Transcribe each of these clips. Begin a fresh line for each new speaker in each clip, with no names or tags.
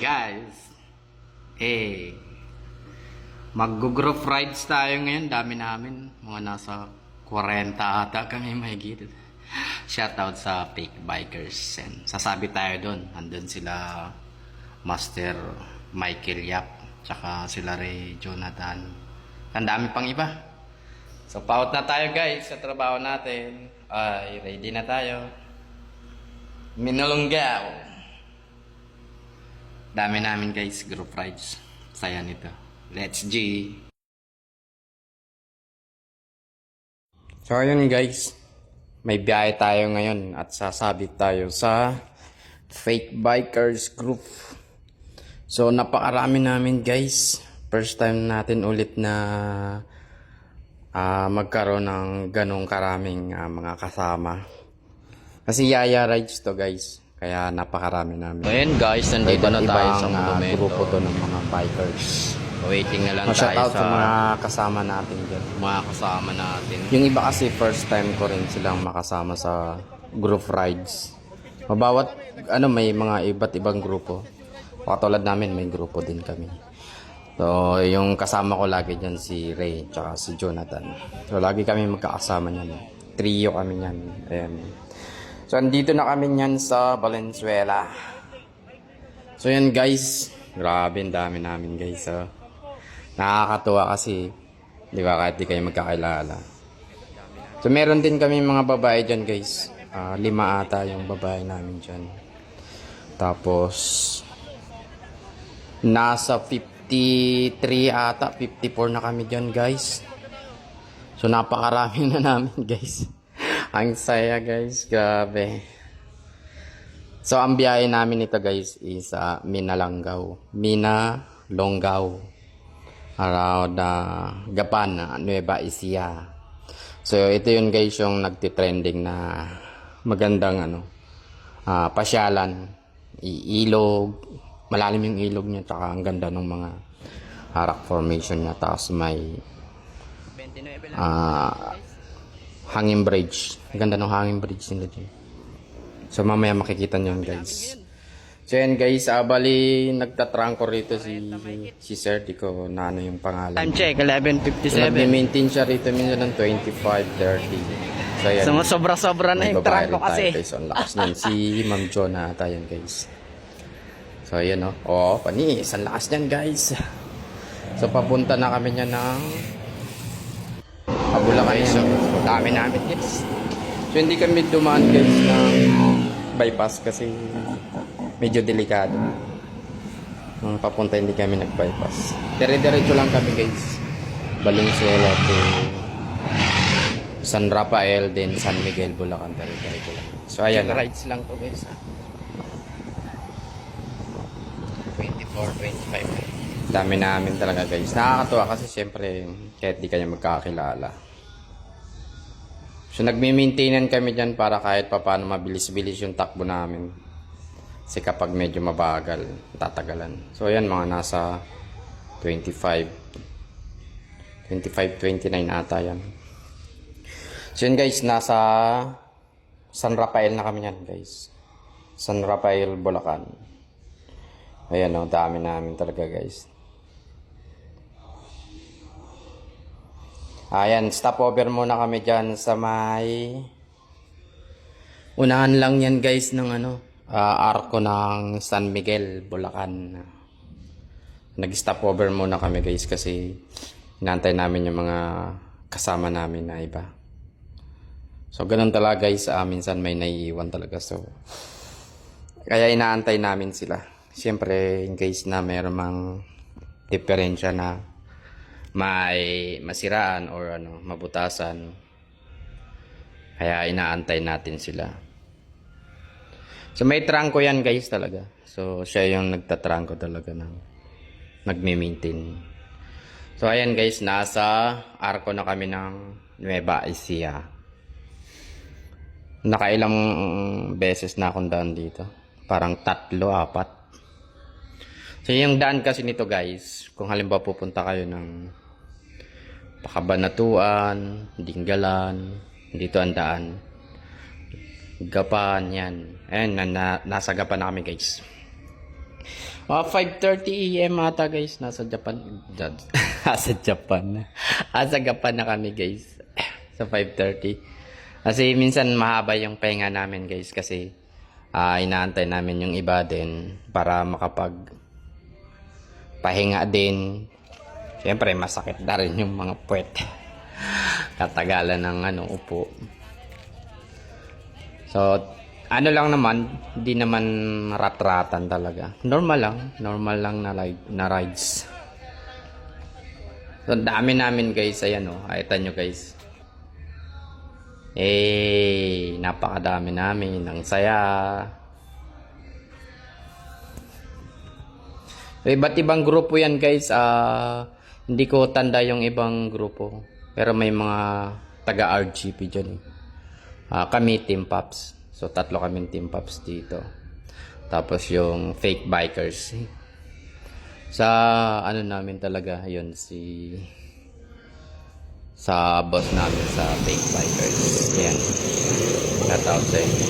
Guys, eh, mag-group rides tayo ngayon. Dami namin. Mga nasa 40 ata kami mahigit. Shoutout sa fake bikers. And sasabi tayo doon. Andun sila Master Michael Yap. Tsaka sila Ray Jonathan. Ang dami pang iba. So, paut na tayo guys sa trabaho natin. Ay, ready na tayo. Minulunggaw. Dami namin guys, group rides. Saya nito. Let's G! So ayun guys, may biyahe tayo ngayon at sasabit tayo sa Fake Bikers Group. So napakarami namin guys. First time natin ulit na ah, magkaroon ng ganong karaming ah, mga kasama. Kasi Yaya Rides to guys. Kaya napakarami namin.
Ayan guys, nandito na tayo sa
ah,
monumento.
grupo to ng mga bikers.
Waiting na lang
shout
tayo
out
sa
sa mga kasama natin dyan.
mga kasama natin.
Yung iba kasi first time ko rin silang makasama sa group rides. Mabawat ano may mga iba't ibang grupo. Katulad namin may grupo din kami. So, yung kasama ko lagi dyan si Ray tsaka si Jonathan. So, lagi kami magkakasama niyan. Trio kami niyan. Ayan. So, andito na kami niyan sa Valenzuela. So, yan guys. Grabe, dami namin guys. So, nakakatuwa kasi, di ba, kahit di kayo magkakilala. So, meron din kami mga babae dyan guys. Ah, lima ata yung babae namin dyan. Tapos, nasa 53 ata, 54 na kami dyan guys. So, napakarami na namin guys. Ang saya guys, grabe. So, ang biyahe namin ito guys is uh, Minalanggaw. Mina Longaw. Around uh, Gapan, uh, Nueva Ecija. So, ito yun guys yung nagtitrending na magandang ano, ah, pasyalan. Iilog, malalim yung ilog niya, tsaka ang ganda ng mga ah, rock formation niya. Tapos may ah, hanging bridge. Ang ganda ng hanging bridge nila dyan. So mamaya makikita nyo yun guys. So yan guys, ah, bali nagtatrangko rito si si Sir, di ko na ano yung pangalan.
Time check, 11.57.
Nag-maintain siya rito minsan ng 25.30. So yan.
So, sobra-sobra na yung trangko
rin tayo,
kasi.
Guys, ang lakas nun. Si Ma'am Jo na ata yan guys. So ayan o. Oh. oh, panis. Ang lakas niyan guys. So papunta na kami niya ng Abulacan yan. So, dami namin guys. So hindi kami dumaan guys ng bypass kasi medyo delikado. Nung papunta hindi kami nag-bypass. Dire-diretso lang kami guys. Valenzuela to San Rafael, then San Miguel, Bulacan. Dire-diretso lang. So ayan.
rides lang to guys. ah. 24, 25.
Dami namin talaga guys. Nakakatuwa kasi syempre kahit di kayo magkakilala. So nagme-maintainan kami dyan para kahit papaano mabilis-bilis yung takbo namin. Kasi kapag medyo mabagal, tatagalan. So ayan mga nasa 25 25, 29 ata yan. So yun guys, nasa San Rafael na kami yan guys. San Rafael, Bulacan. Ayan o, dami namin talaga guys. Ayan, stopover muna kami dyan sa may... Unahan lang yan guys ng ano, ah, arko ng San Miguel, Bulacan. Nag-stopover muna kami guys kasi inantay namin yung mga kasama namin na iba. So, ganun talaga guys, ah, minsan may naiiwan talaga. So, kaya inaantay namin sila. Siyempre, in case na mayroon mang diferensya na may masiraan or ano, mabutasan. Kaya inaantay natin sila. So may trangko yan guys talaga. So siya yung nagtatrangko talaga ng nagme-maintain. So ayan guys, nasa arko na kami ng Nueva Ecija. Nakailang beses na akong daan dito. Parang tatlo, apat. So yung daan kasi nito guys, kung halimbawa pupunta kayo ng Pakabanatuan, Dinggalan, dito ang daan. Gapan, yan. Ayan, na, na, nasa Gapan na kami guys. Mga 5.30 AM ata guys. Nasa Japan. Nasa Japan. Nasa Japan na kami guys. Sa 5.30. Kasi minsan mahaba yung pahinga namin guys. Kasi ah inaantay namin yung iba din. Para makapag pahinga din. Siyempre masakit na rin yung mga puwet. Katagalan ng ano, upo. So, ano lang naman, hindi naman rat-ratan talaga. Normal lang, normal lang na, ride, na rides. So, dami namin guys, ayan o, oh, ayatan nyo guys. Eh, napakadami namin, ang saya. So, iba't ibang grupo yan guys, ah, hindi ko tanda yung ibang grupo. Pero may mga taga-RGP dyan eh. Ah, kami Team Pops. So tatlo kami Team Pops dito. Tapos yung fake bikers. Sa ano namin talaga, yun si sa boss namin sa fake bikers. Yan. Shoutout sa inyo.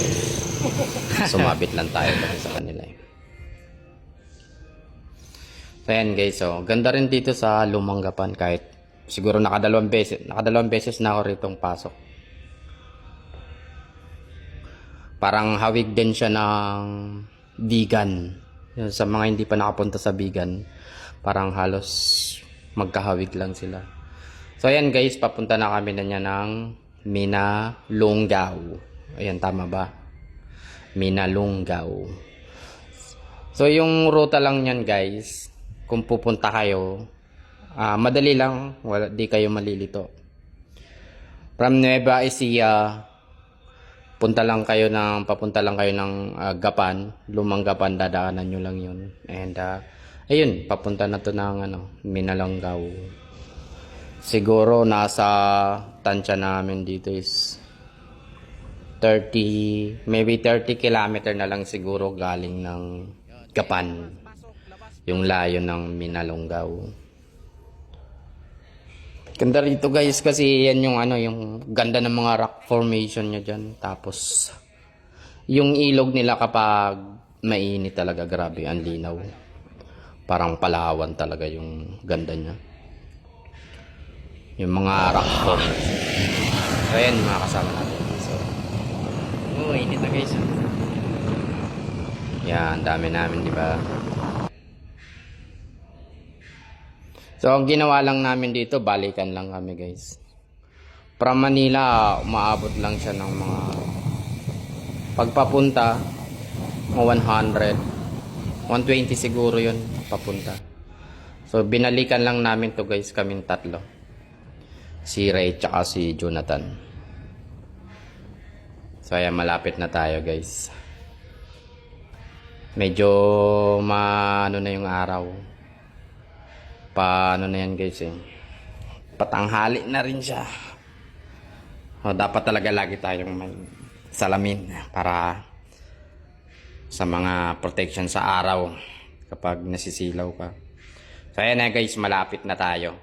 Sumabit lang tayo kasi sa kanila eh. So yan guys, so ganda rin dito sa Lumanggapan kahit siguro nakadalawang beses, nakadalawang beses na ako ritong pasok. Parang hawig din siya ng vegan. Sa mga hindi pa nakapunta sa vegan, parang halos magkahawig lang sila. So ayan guys, papunta na kami na niya ng Minalungaw. Ayan, tama ba? Minalungaw. So yung ruta lang niyan guys, kung pupunta kayo, ah, madali lang, wala, di kayo malilito. From Nueva Ecija, punta lang kayo ng papunta lang kayo ng ah, Gapan, lumang Gapan dadaanan nyo lang yun. And ah, ayun, papunta na to ng ano, Minalanggaw. Siguro nasa tansya namin dito is 30, maybe 30 kilometer na lang siguro galing ng Gapan. Yung layo ng Minalonggaw. Ganda rito guys kasi yan yung ano yung ganda ng mga rock formation niya diyan. Tapos yung ilog nila kapag mainit talaga grabe ang linaw. Parang palawan talaga yung ganda niya. Yung mga rock formation. So ayan mga kasama natin. So, oh, init na guys. Yan, dami namin, di ba? So, ang ginawa lang namin dito, balikan lang kami guys. From Manila, umaabot lang siya ng mga pagpapunta, mga 100, 120 siguro yun, papunta. So, binalikan lang namin to guys, kaming tatlo. Si Ray tsaka si Jonathan. So, ayan, malapit na tayo guys. Medyo ma ano na yung araw paano na yan guys eh? Patanghali na rin siya. O, dapat talaga lagi tayong may salamin para sa mga protection sa araw kapag nasisilaw ka. So ayan na guys malapit na tayo.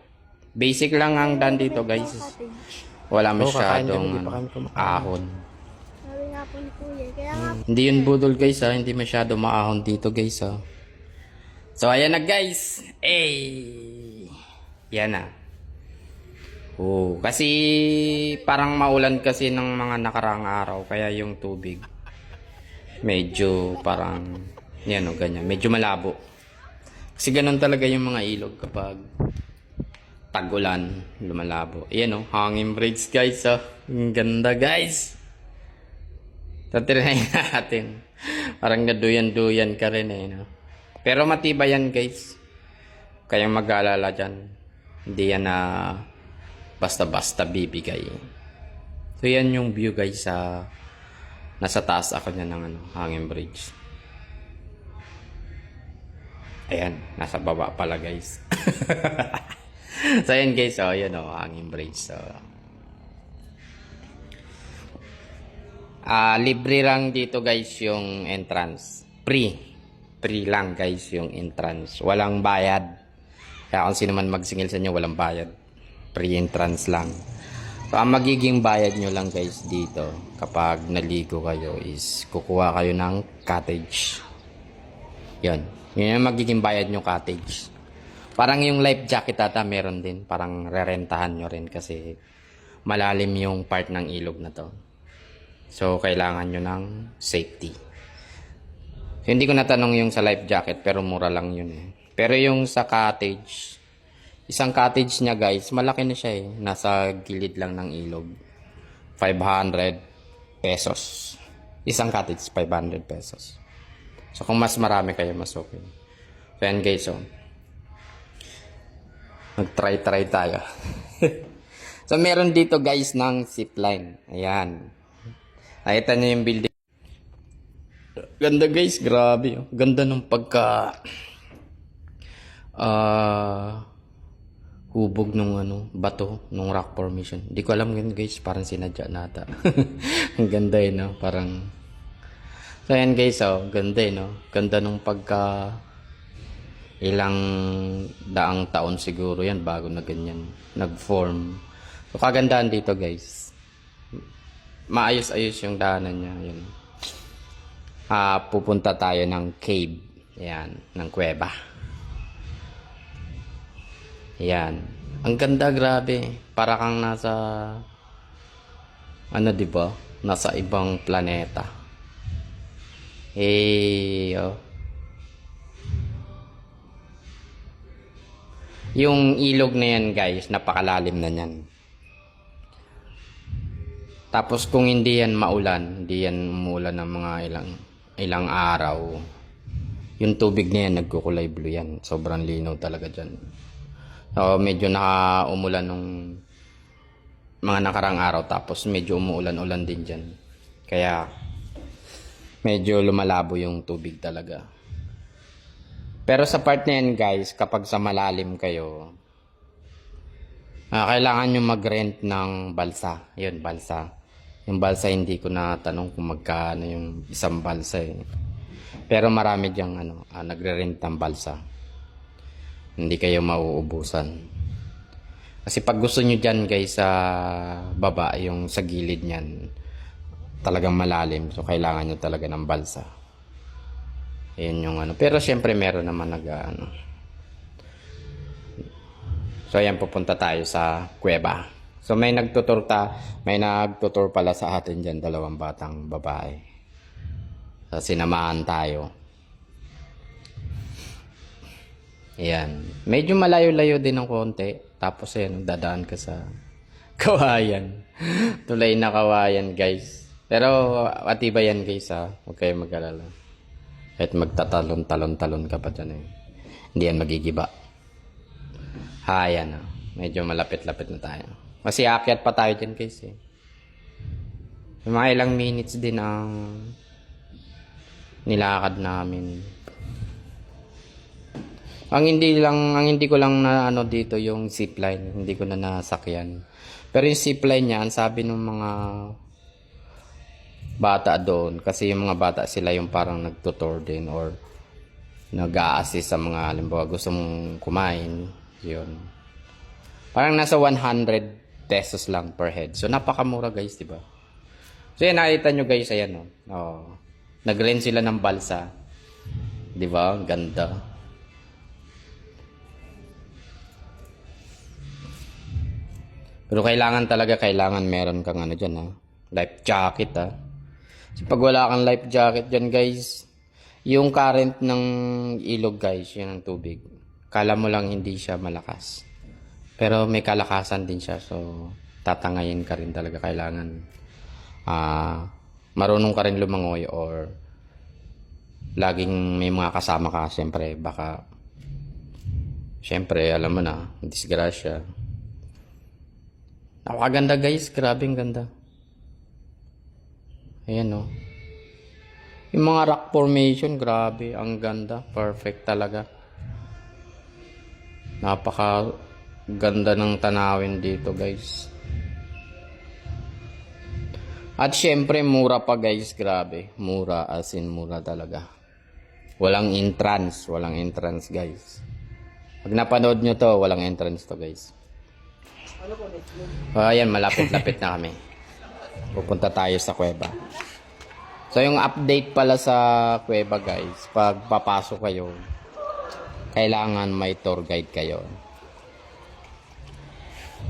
Basic lang ang dan dito guys. Wala masyadong ahon. Hindi yun budol guys ha hindi masyado maahon dito guys ha So, ayan na guys. Eh. Yan na. Oh, kasi parang maulan kasi ng mga nakaraang araw kaya yung tubig medyo parang yan o ganyan, medyo malabo. Kasi ganun talaga yung mga ilog kapag tag-ulan, lumalabo. Ayan o, hanging bridge guys oh. Ang ganda guys. Tatirahin natin. Parang naduyan-duyan ka rin eh. No? Pero matibay yan guys. Kayang mag-aalala dyan. Hindi yan na basta-basta bibigay. So yan yung view guys sa nasa taas ako niya ng ano, hanging bridge. Ayan, nasa baba pala guys. so yan guys, oh, yan oh, hanging bridge. So, Ah, libre lang dito guys yung entrance. Free. Free lang guys yung entrance. Walang bayad. Kaya kung sino man magsingil sa inyo, walang bayad. Free entrance lang. So, ang magiging bayad nyo lang guys dito kapag naligo kayo is kukuha kayo ng cottage. Yan. Yun yung magiging bayad nyo cottage. Parang yung life jacket ata meron din. Parang rerentahan nyo rin kasi malalim yung part ng ilog na to. So, kailangan nyo ng safety. So, hindi ko natanong yung sa life jacket pero mura lang yun eh. Pero yung sa cottage, isang cottage niya guys, malaki na siya eh. Nasa gilid lang ng ilog. 500 pesos. Isang cottage, 500 pesos. So, kung mas marami kayo, mas okay. So, yan guys, oh. Mag-try-try tayo. so, meron dito guys ng zipline. Ayan. Nakita niyo yung building. Ganda guys, grabe. oh. Ganda ng pagka... Ah... hubog nung ano, bato, nung rock formation. Hindi ko alam yun guys, parang sinadya nata. Ang ganda eh, no? Parang... So ayan guys, oh, ganda eh, no? Ganda nung pagka... Ilang daang taon siguro yan bago na ganyan nag-form. So kagandahan dito guys. Maayos-ayos yung daanan niya. Yun. Ah, pupunta tayo ng cave. Yan, ng kuweba. Yan. Ang ganda, grabe. Para kang nasa, ano 'di ba? Nasa ibang planeta. Eh, oh. Yung ilog na yan, guys, napakalalim na yan. Tapos kung hindi yan maulan, hindi yan umulan ng mga ilang ilang araw, yung tubig na yan nagkukulay blue yan. Sobrang linaw talaga dyan. So, medyo naka-umulan nung mga nakarang araw tapos medyo umuulan-ulan din dyan. Kaya medyo lumalabo yung tubig talaga. Pero sa part na yan guys, kapag sa malalim kayo, ah, kailangan nyo mag-rent ng balsa. Yun, balsa. Yung balsa hindi ko na tanong kung magkano yung isang balsa eh. Pero marami diyang ano, ah, nagre-rent ng balsa. Hindi kayo mauubusan. Kasi pag gusto nyo dyan guys sa baba, yung sa gilid niyan, talagang malalim. So kailangan nyo talaga ng balsa. Ayan yung ano. Pero syempre meron naman nag ano. So ayan pupunta tayo sa kuweba. So may nagtutur ta, may nagtutur pala sa atin diyan dalawang batang babae. So sinamahan tayo. Ayan. Medyo malayo-layo din ng konti. Tapos ayan, dadaan ka sa kawayan. Tulay na kawayan, guys. Pero atiba yan, guys, ha. Huwag kayo mag-alala. Kahit magtatalon-talon-talon ka pa dyan, eh. Hindi yan magigiba. Ha, yan, ha. Medyo malapit-lapit na tayo. Kasi aakyat pa tayo dyan, guys, eh. Mga ilang minutes din ang nilakad namin. Ang hindi lang ang hindi ko lang na ano dito yung zipline, hindi ko na nasakyan. Pero yung zipline niya, ang sabi ng mga bata doon kasi yung mga bata sila yung parang nagtutor din or nag-a-assist sa mga halimbawa gusto mong kumain, yun. Parang nasa 100 pesos lang per head. So napakamura guys, di ba? So yan nakita nyo guys, ayan oh. oh. Nag-rent sila ng balsa. Di ba? Ganda. Pero kailangan talaga, kailangan meron kang ano dyan ha. Life jacket ha. Kasi pag wala kang life jacket dyan guys, yung current ng ilog guys, yun ang tubig. Kala mo lang hindi siya malakas. Pero may kalakasan din siya. So, tatangayin ka rin talaga. Kailangan ah marunong ka rin lumangoy or laging may mga kasama ka. Siyempre, baka Siyempre, alam mo na, disgrasya. Napakaganda guys, grabe ang ganda. Ayan no. Yung mga rock formation, grabe, ang ganda. Perfect talaga. Napaka ganda ng tanawin dito guys. At syempre, mura pa guys, grabe. Mura as in mura talaga. Walang entrance, walang entrance guys. Pag napanood nyo to, walang entrance to guys. So, ayan, malapit-lapit na kami. Pupunta tayo sa kuweba. So, yung update pala sa kuweba, guys, pag papasok kayo, kailangan may tour guide kayo.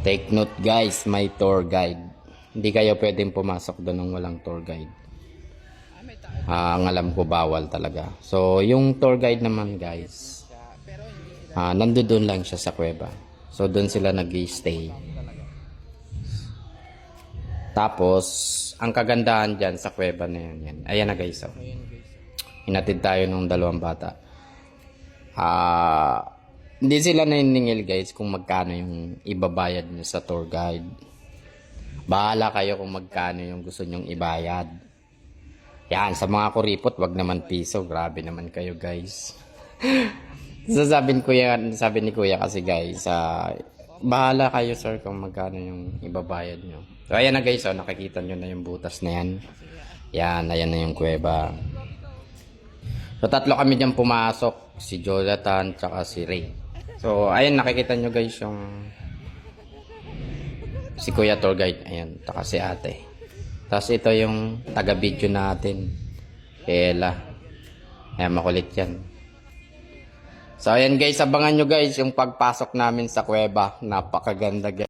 Take note guys, may tour guide. Hindi kayo pwedeng pumasok doon ng walang tour guide. Ah, ang alam ko bawal talaga. So, yung tour guide naman guys, ah, nandoon lang siya sa kuweba. So, doon sila nag stay Tapos, ang kagandahan dyan sa kuweba na yan, yan. Ayan na guys, oh. Hinatid tayo ng dalawang bata. Ah, hindi sila naniningil guys kung magkano yung ibabayad nyo sa tour guide. Bahala kayo kung magkano yung gusto nyong ibayad. Yan, sa mga kuripot, wag naman piso. Grabe naman kayo guys. so, sabi ni kuya, sabi ni kuya kasi guys, ah, bahala kayo sir kung magkano yung ibabayad nyo. So, ayan na guys, oh, nakikita nyo na yung butas na yan. Yan, ayan na yung kuweba. So, tatlo kami dyan pumasok. Si Jonathan, tsaka si Ray. So, ayan, nakikita nyo guys yung si Kuya Tour Guide. Ayan, tsaka si ate. Tapos ito yung taga-video natin. Ella. Ayan, makulit yan. So, ayan guys, abangan nyo guys yung pagpasok namin sa kuweba. Napakaganda guys.